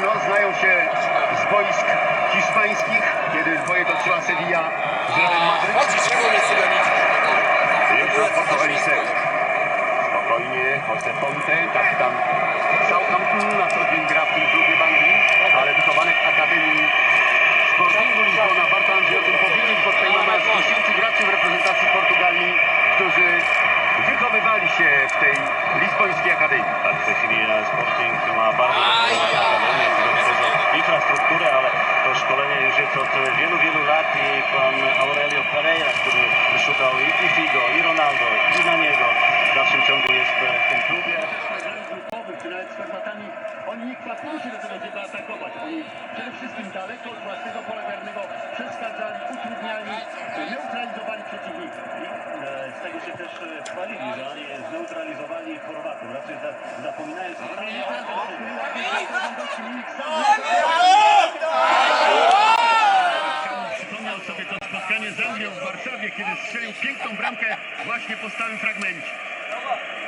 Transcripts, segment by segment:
No, znają się z boisk hiszpańskich, kiedy i pan Aurelio Pereira, który szukał i Figo, i Ronaldo, i na niego w dalszym ciągu jest e, w tym klubie. czy nawet z formatami, oni nie kwapili się do tego, żeby atakować. Oni przede wszystkim daleko od własnego pola karnego przeszkadzali, utrudniali, neutralizowali przeciwnika. Z tego się też chwalili, że oni zneutralizowali Chorwatów, raczej za, zapominając o Ale nieprawda, sobie to spotkanie z Anglią w Warszawie, kiedy strzelił piękną bramkę właśnie po stałym fragmencie.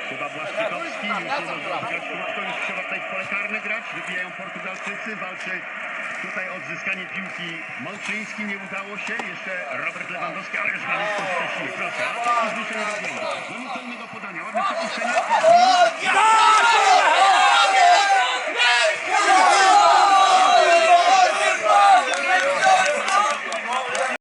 Chyba Błaszczykowski, już nie może grać krótko, już trzeba tutaj w pole karne grać. Wybijają Portugalczycy, walczy tutaj odzyskanie piłki Malczyński, nie udało się. Jeszcze Robert Lewandowski, na nisko wcześniej, proszę.